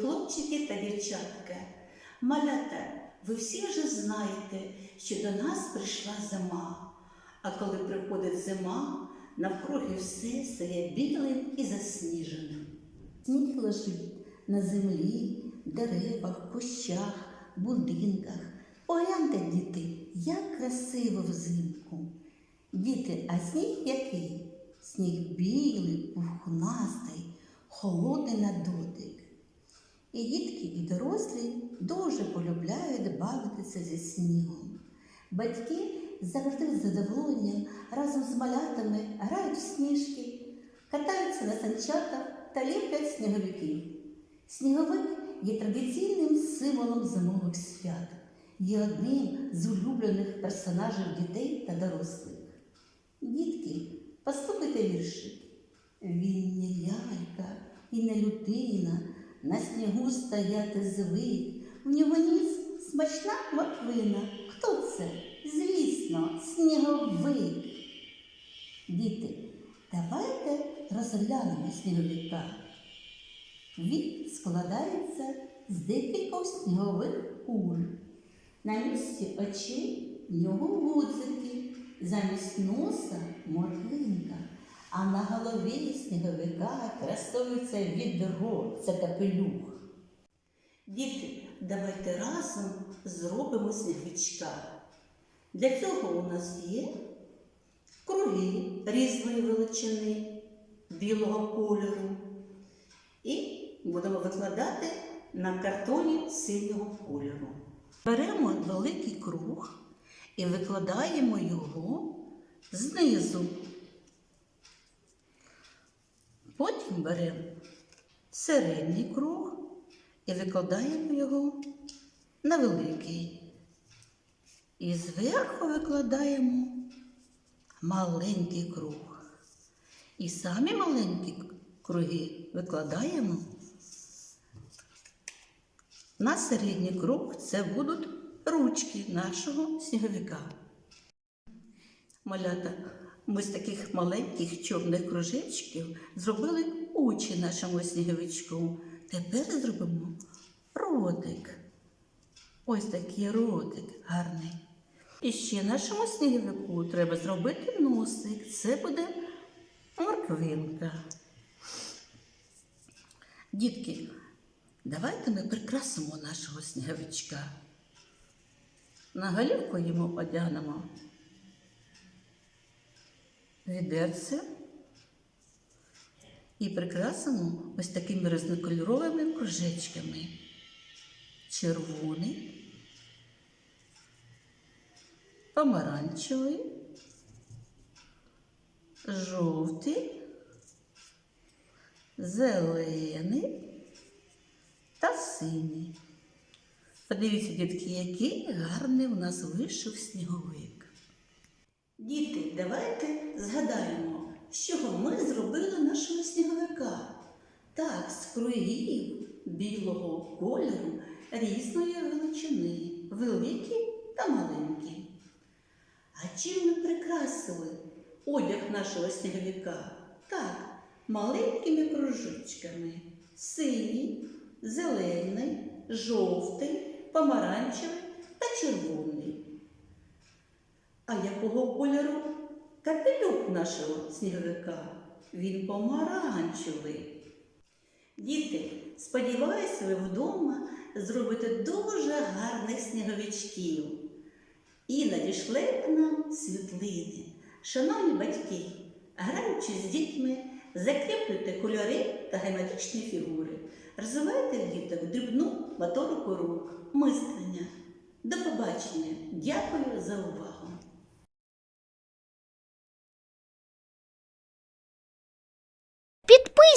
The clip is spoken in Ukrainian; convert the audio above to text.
хлопчики та дівчатка. Малята, ви всі вже знаєте, що до нас прийшла зима. А коли приходить зима, навкруги все стає білим і засніженим. Сніг лежить на землі, деревах, кущах, будинках. Погляньте, діти, як красиво взимку. Діти, а сніг який? Сніг білий, пухнастий, холодний на дотик. І дітки, і дорослі дуже полюбляють бавитися зі снігом. Батьки завжди з задоволенням разом з малятами грають в сніжки, катаються на санчатах та ліплять сніговиків. Сніговик є традиційним символом зимових свят, є одним з улюблених персонажів дітей та дорослих. Дітки, послухайте віршик. Він не лялька і не людина, на снігу стояти звик. В нього ніс смачна морквина. Хто це? Звісно, сніговик. Діти, давайте розглянемо сніговика. Він складається з декількох снігових куль. На місці очей в нього гудзики, замість носа морквинка, а на голові сніговика красується відро, це капелюх. Діти, давайте разом зробимо сніговичка. Для цього у нас є круги різної величини білого кольору. І будемо викладати на картоні синього кольору. Беремо великий круг і викладаємо його знизу. Потім беремо середній круг і викладаємо його на великий. І зверху викладаємо маленький круг. І самі маленькі круги викладаємо на середній круг це будуть ручки нашого сніговика. Малята, ми з таких маленьких чорних кружечків зробили очі нашому сніговичку. Тепер зробимо ротик. Ось такий ротик гарний. І ще нашому сніговику треба зробити носик. Це буде морквинка. Дітки, давайте ми прикрасимо нашого сніговичка. На голівку йому одягнемо відерце і прикрасимо ось такими різнокольоровими кружечками. Червоний, помаранчевий, жовтий, зелений та синій. Подивіться, дітки, який гарний у нас вийшов сніговик. Діти, давайте згадаємо, з чого ми зробили нашого сніговика. Так, з кругів білого кольору різної величини, великі та маленькі. А чим ми прикрасили одяг нашого сніговика? Так, маленькими кружочками. Синій, зелений, жовтий, помаранчевий та червоний. А якого кольору капелюк нашого сніговика? Він помаранчевий. Діти, сподіваюся, ви вдома зробите дуже гарних сніговичків і надішлете нам світлини. Шановні батьки, граючи з дітьми, закріплюйте кольори та геометричні фігури. Розвивайте в діток дрібну моторику рук, мислення. До побачення. Дякую за увагу.